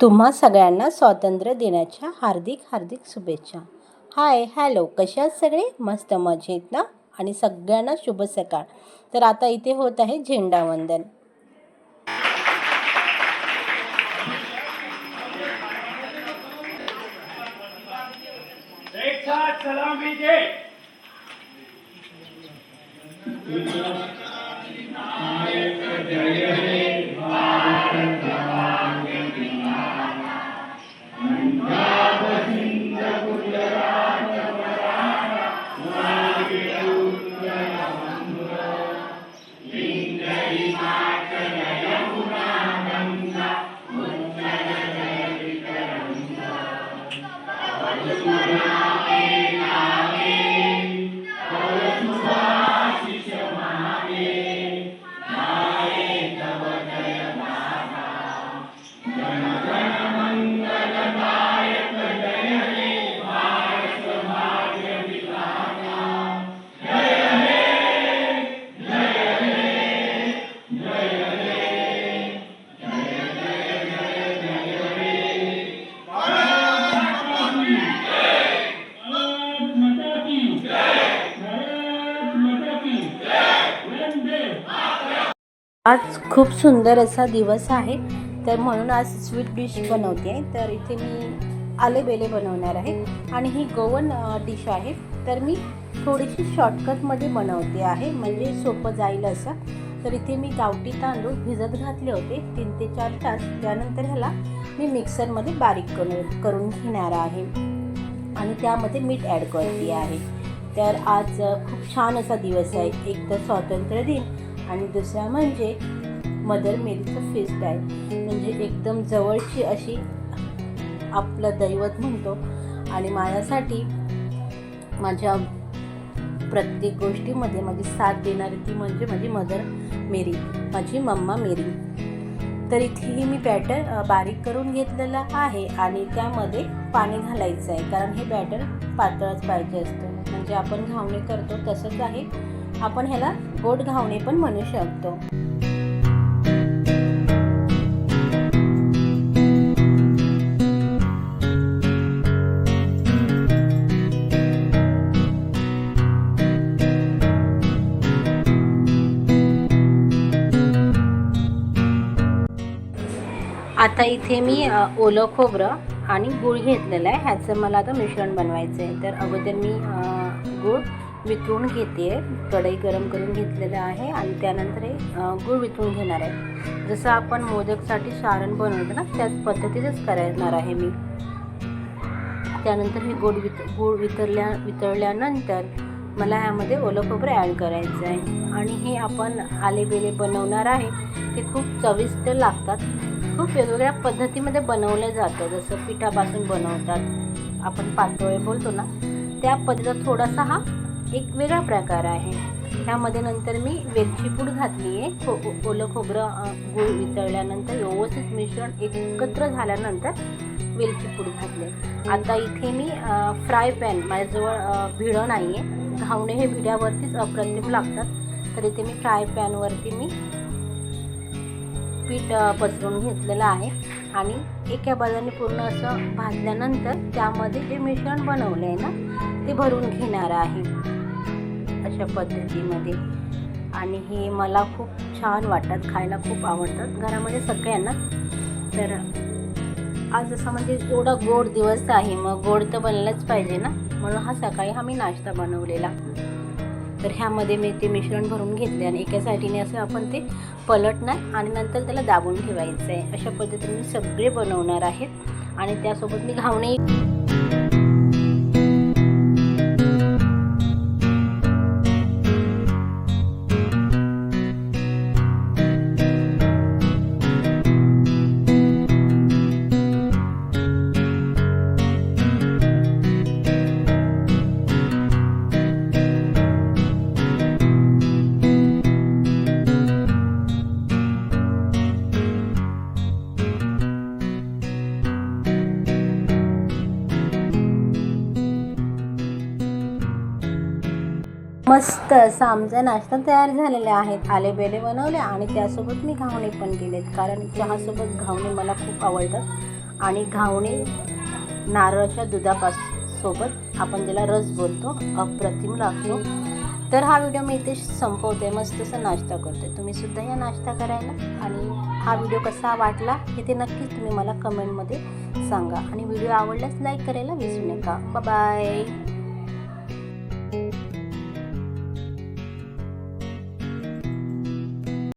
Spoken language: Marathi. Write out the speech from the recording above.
तुम्हा सगळ्यांना स्वातंत्र्य दिनाच्या हार्दिक हार्दिक शुभेच्छा. हाय हॅलो कशा आहात सगळे? मस्त मजेत ना? आणि सगळ्यांना शुभ सकाळ. तर आता इथे होत आहे झेंडावंदन सलाम Amen. आज खूप सुंदर असा दिवस आहे. तर म्हणून आज स्वीट डिश बनवते. आहे तर इथे मी आले बेले बनवणार आहे. आणि ही गोवन डिश आहे. तर मी थोडीशी शॉर्टकटमध्ये बनवते आहे. म्हणजे सोपं जाईल असं. तर इथे मी गावठी तांदूळ भिजत घातले होते. तीन ते चार तास. त्यानंतर ह्याला मी मिक्सरमध्ये बारीक करून करून घेणार आहे. आणि त्यामध्ये मीठ ॲड करते आहे. तर आज खूप छान असा दिवस आहे. एक तर स्वातंत्र्य दिन आणि दुसरा म्हणजे मदर मेरीचं फेस्ट आहे म्हणजे एकदम जवळची अशी आपलं दैवत म्हणतो. आणि माझ्यासाठी माझ्या प्रत्येक गोष्टीमध्ये माझी साथ देणारी ती म्हणजे माझी मदर मेरी माझी मम्मा मेरी तर इथेही मी बॅटर बारीक करून घेतलेलं आहे आणि त्यामध्ये पाणी घालायचं आहे. कारण हे बॅटर पातळच पाहिजे असतं. म्हणजे आपण घावणे करतो तसंच आहे. आपण ह्याला गोड घावणे पण म्हणू शकतो. आता इथे मी ओलं खोबरं आणि गूळ घेतलेलं आहे. ह्याचं मला आता मिश्रण बनवायचं आहे. तर अगोदर मी गूळ वितळून घेते आहे कढई गरम करून घेतलेलं आहे आणि त्यानंतर हे गूळ वितळून घेणार आहे. जसं आपण मोदकसाठी सारण बनवतो ना त्याच पद्धतीचंच करणार आहे मी. त्यानंतर हे गोड वित गूळ वितरल्या वितळल्यानंतर मला ह्यामध्ये ओलं खोबरं ॲड करायचं आहे. आणि हे आपण आलेबेले बनवणार आहे. ते खूप चविष्ट लागतात. खूप वेगवेगळ्या पद्धतीमध्ये बनवलं जातं. जसं पिठापासून बनवतात. आपण पातोळे बोलतो ना त्या पद्धतीचा थोडासा हा एक वेगळा प्रकार आहे. ह्यामध्ये नंतर मी वेलची पूड घातली आहे खो ओलं खोबरं गुळ गूळ वितळल्यानंतर व्यवस्थित मिश्रण एकत्र झाल्यानंतर वेलची पूड घातली आता इथे मी फ्राय पॅन माझ्याजवळ भिडं नाही आहे घावणे हे भिड्यावरतीच अप्रतिम लागतात. तर इथे मी फ्राय पॅनवरती मी पीठ पसरून घेतलेलं आहे. आणि एका बाजूने पूर्ण असं भाजल्यानंतर त्यामध्ये जे मिश्रण बनवलं आहे ना ते भरून घेणार आहे. अशा पद्धतीमध्ये. आणि हे मला खूप छान वाटतात खायला खूप आवडतात. घरामध्ये सगळ्यांनाच तर आज असं म्हणजे एवढा गोड दिवस आहे मग गोड तर बनलंच पाहिजे ना. म्हणून हा सकाळी हा मी नाश्ता बनवलेला. तर ह्यामध्ये मी ते मिश्रण भरून घेतले आणि एका साईडीने असं आपण ते पलटणार आणि नंतर त्याला दाबून ठेवायचं आहे. अशा पद्धतीने मी सगळे बनवणार आहेत आणि त्यासोबत मी घावणे मस्त असा आमचा नाश्ता तयार झालेला आहेत. आले बेले बनवले आणि त्यासोबत मी घावणे पण केलेत. कारण चहासोबत घावणे मला खूप आवडतात आणि घावणे नारळाच्या दुधापास सोबत आपण त्याला रस बोलतो अप्रतिम लागतो. तर हा व्हिडिओ मी इथे संपवते. मस्तसा नाश्ता करते. तुम्ही सुद्धा या नाश्ता करायला. आणि हा व्हिडिओ कसा वाटला हे ते नक्कीच तुम्ही मला कमेंटमध्ये सांगा. आणि व्हिडिओ आवडल्यास लाईक करायला विसरू नका. बाय